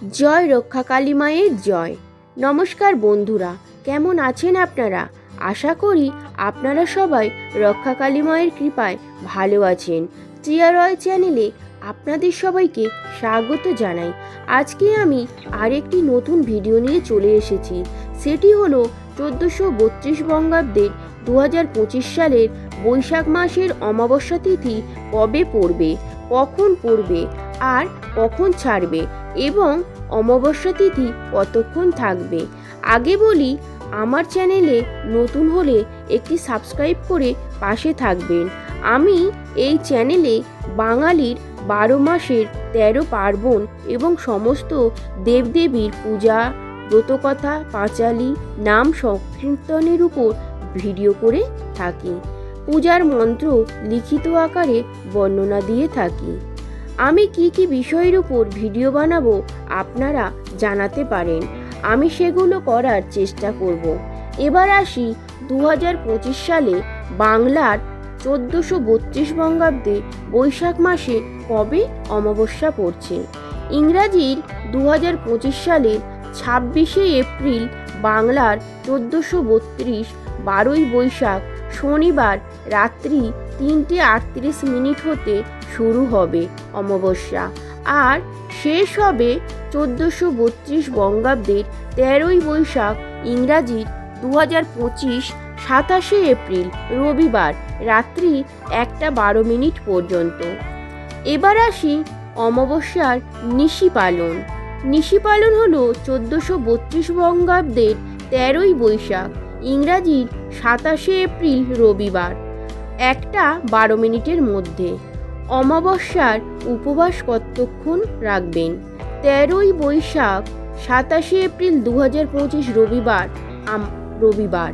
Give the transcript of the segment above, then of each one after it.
জয় রক্ষা কালী মায়ের জয়। নমস্কার বন্ধুরা, কেমন আছেন আপনারা? আশা করি আপনারা সবাই রক্ষা কালী মায়ের কৃপায় ভালো আছেন। টিয়া রয় চ্যানেলে আপনাদের সবাইকে স্বাগত জানাই। আজকে আমি আরেকটি নতুন ভিডিও নিয়ে চলে এসেছি। সেটি হলো চোদ্দোশো বত্রিশ বঙ্গাব্দের দু হাজার পঁচিশ সালের বৈশাখ মাসের অমাবস্যা তিথি কবে পড়বে, কখন পড়বে আর কখন ছাড়বে এবং অমাবস্যা তিথি কতক্ষণ থাকবে? আগে বলি, আমার চ্যানেলে নতুন হলে একটি সাবস্ক্রাইব করে পাশে থাকবেন। আমি এই চ্যানেলে বাঙালির বারো মাসের তেরো পার্বণ এবং সমস্ত দেবদেবীর পূজা, ব্রতকথা, পাঁচালি, নাম সংকীর্তনের উপর ভিডিও করে থাকি। পূজার মন্ত্র লিখিত আকারে বর্ণনা দিয়ে থাকি। আমি কি কি বিষয়ের উপর ভিডিও বানাবো আপনারা জানাতে পারেন। আমি সেগুলো করার চেষ্টা করব। এবার আসি দু হাজার পঁচিশ সালে বাংলার চোদ্দোশো বত্রিশ বঙ্গাব্দে বৈশাখ মাসে কবে অমাবস্যা পড়ছে? ইংরাজির দু হাজার পঁচিশ সালের ছাব্বিশে এপ্রিল বাংলার চোদ্দোশো বত্রিশ বারোই বৈশাখ শনিবার রাত্রি তিনটে আটত্রিশ মিনিট হতে শুরু হবে অমাবস্যা। আর শেষ হবে চোদ্দোশো বত্রিশ বঙ্গাব্দের তেরোই বৈশাখ ইংরাজির দু হাজার পঁচিশ, সাতাশে এপ্রিল, রবিবার, রাত্রি একটা বারো মিনিট পর্যন্ত। এবার আসি অমাবস্যার নিশি পালন। নিশি পালন হলো চোদ্দোশো বত্রিশ বঙ্গাব্দের তেরোই বৈশাখ ইংরাজির সাতাশে এপ্রিল, রবিবার, একটা বারো মিনিটের মধ্যে। অমাবস্যার উপবাস কতক্ষণ রাখবেন? তেরোই বৈশাখ, সাতাশে এপ্রিল দু হাজার পঁচিশ রবিবার রবিবার।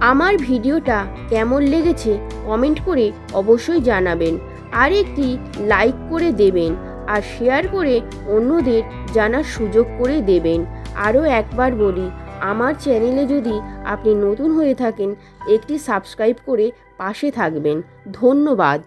আমার ভিডিওটা কেমন লেগেছে কমেন্ট করে অবশ্যই জানাবেন। আর একটি লাইক করে দেবেন আর শেয়ার করে অন্যদের জানার সুযোগ করে দেবেন। আরও একবার বলি, আমার চ্যানেলে যদি আপনি নতুন হয়ে থাকেন, একটি সাবস্ক্রাইব করে পাশে থাকবেন। ধন্যবাদ।